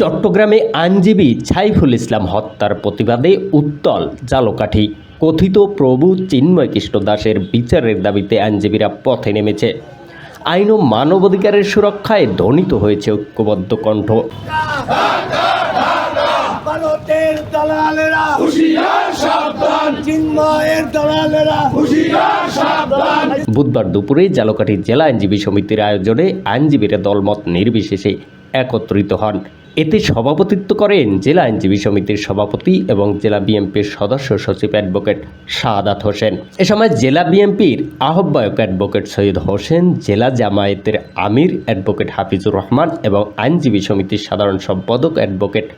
চট্টগ্রামে আইনজীবী ছাইফুল ইসলাম হত্যার প্রতিবাদে উত্তল জালকাঠি। কথিত প্রভু চিন্ময় কৃষ্ণ দাসের বিচারের দাবিতে আইনজীবীরা পথে নেমেছে। আইন ও মানবাধিকারের সুরক্ষায় ধ্বনিত হয়েছে ঐক্যবদ্ধ কণ্ঠ। বুধবার দুপুরে জালকাঠি জেলা আইনজীবী সমিতির আয়োজনে আইনজীবীরা দলমত নির্বিশেষে একত্রিত হন। এতে সভাপতিত্ব করেন জেলা আইনজীবী সমিতির সভাপতি এবং জেলা বিএনপির সদস্য সচিব অ্যাডভোকেট শাহাদাত হোসেন। এ সময় জেলা বিএনপির আহ্বায়ক অ্যাডভোকেট সৈয়দ হোসেন, জেলা জামায়াতের আমির অ্যাডভোকেট হাফিজুর রহমান এবং আইনজীবী সমিতির সাধারণ সম্পাদক অ্যাডভোকেট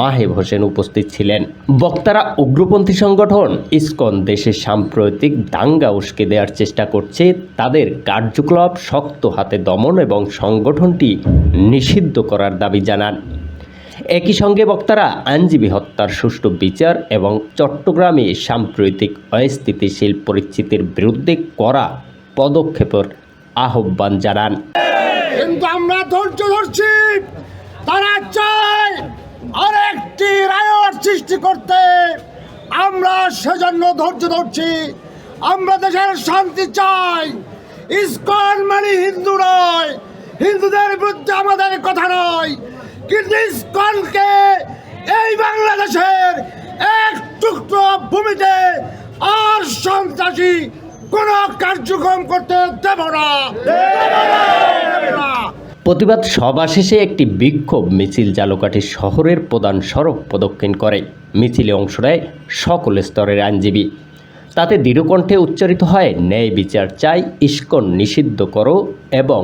মাহেব হোসেন উপস্থিত ছিলেন। বক্তারা উগ্রপন্থী সংগঠন ইসকন দেশের সাম্প্রতিক দাঙ্গা উস্কে দেওয়ার চেষ্টা করছে। তাদের কার্যকলাপ শক্ত হাতে দমন এবং সংগঠনটি নিষিদ্ধ করার দাবি জানান। একই সঙ্গে বক্তারা আইনজীবী হত্যার সুষ্ঠু বিচার এবং চট্টগ্রামে সাম্প্রতিক অস্থিতিশীল পরিস্থিতির বিরুদ্ধে করা পদক্ষেপের আহ্বান জানান। কিন্তু আমরা ধৈর্য ধরছি। তারা চায় আরেকটি রায়ট সৃষ্টি করতে। আমরা সেজন্য ধৈর্য ধরছি। আমরা দেশের শান্তি চাই। ইসকন মানে হিন্দু নয়। হিন্দুদের বিরুদ্ধে আমাদের কথা নয়। ইসকনকে এই বাংলাদেশের এক টুকরো ভূমিতে আর সন্ত্রাসী কোন কার্যক্রম করতে দেব না। প্রতিবাদ সভা শেষে একটি বিক্ষোভ মিছিল জালকাঠি শহরের প্রধান সড়ক প্রদক্ষিণ করে। মিছিলে অংশ নেয় সকল স্তরের আইনজীবী। তাতে দৃঢ়কণ্ঠে উচ্চারিত হয়, ন্যায় বিচার চাই, ইস্কন নিষিদ্ধ করো এবং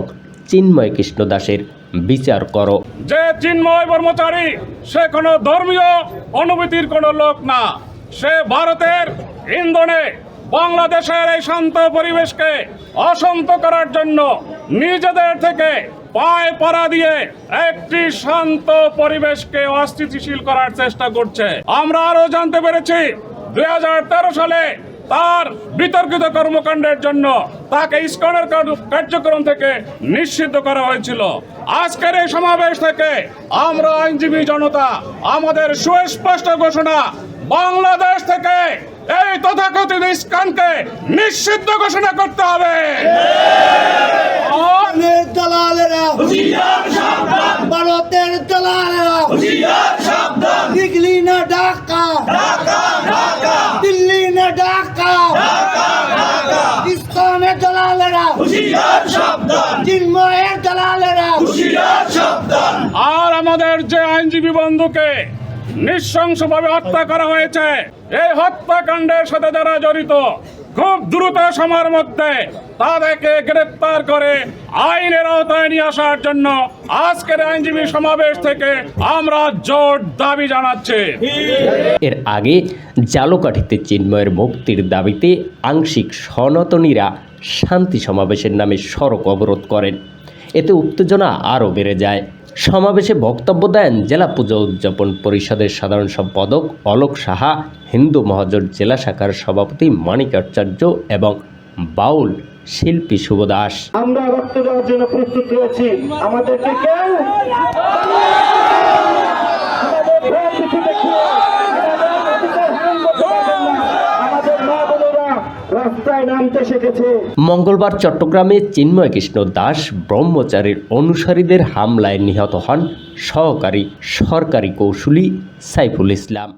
চিন্ময় কৃষ্ণ দাসের বিচার করো। যে চিন্ময় ব্রহ্মচারী, সে কোনো ধর্মীয় অনুভূতির কোনো লোক না। সে ভারতের ইন্ধনে বাংলাদেশের এই শান্ত পরিবেশকে অশান্ত করার জন্য নিজেদের থেকে পায়ে পড়া দিয়ে একটি শান্ত পরিবেশকে অস্থিতিশীল করার চেষ্টা করছে। আমরা আরও জানতে পেরেছি, দুই হাজার তেরো সালে তার বিতর্কিত কর্মকাণ্ডের জন্য তাকে ইস্কনের কার্যক্রম থেকে নিশ্চিত করা হয়েছিল। আজকের এই সমাবেশ থেকে আমরা আইনজীবী জনতা, আমাদের সুস্পষ্ট ঘোষণা, বাংলাদেশ থেকে এই তথাকথিত ইস্কনকে নিষিদ্ধ ঘোষণা করতে হবে ভারতের দালালেরা ভারতের দালালেরা দিল্লি না ঢাকা দিল্লি না ঢাকা ইসলামের দালালেরা চিন্ময়ের দালালেরা আর আমাদের যে আইনজীবী বন্ধুকে নৃশংসভাবে হত্যা করা হয়েছে এই হত্যাকাণ্ডের সাথে যারা জড়িত খুব দ্রুত সময়ের মধ্যে তাদেরকে গ্রেপ্তার করে আইনের আওতায় নিয়ে আসার জন্য আজকের আইনজীবী সমাবেশ থেকে আমরা জোর দাবি জানাচ্ছি। এর আগে জালকাঠিতে চিন্ময়ের মুক্তির দাবিতে আংশিক সনাতনীরা শান্তি সমাবেশের নামে সড়ক অবরোধ করেন। এতে উত্তেজনা আরও বেড়ে যায়। সমাবেশে বক্তব্য দেন জেলা পুজো উদযাপন পরিষদের সাধারণ সম্পাদক অলোক সাহা, হিন্দু মহাজোট জেলা শাখার সভাপতি মানিক আচার্য এবং বাউল শিল্পী শুভ দাস। আমরা রক্ত দেওয়ার জন্য প্রস্তুত রয়েছি। আমাদেরকে কেউ রাস্তায় নামতে শিখেছে। মঙ্গলবার চট্টগ্রামে চিন্ময় কৃষ্ণ দাস ব্রহ্মচারীর অনুসারীদের হামলায় নিহত হন সহকারী সরকারি কৌশলী সাইফুল ইসলাম।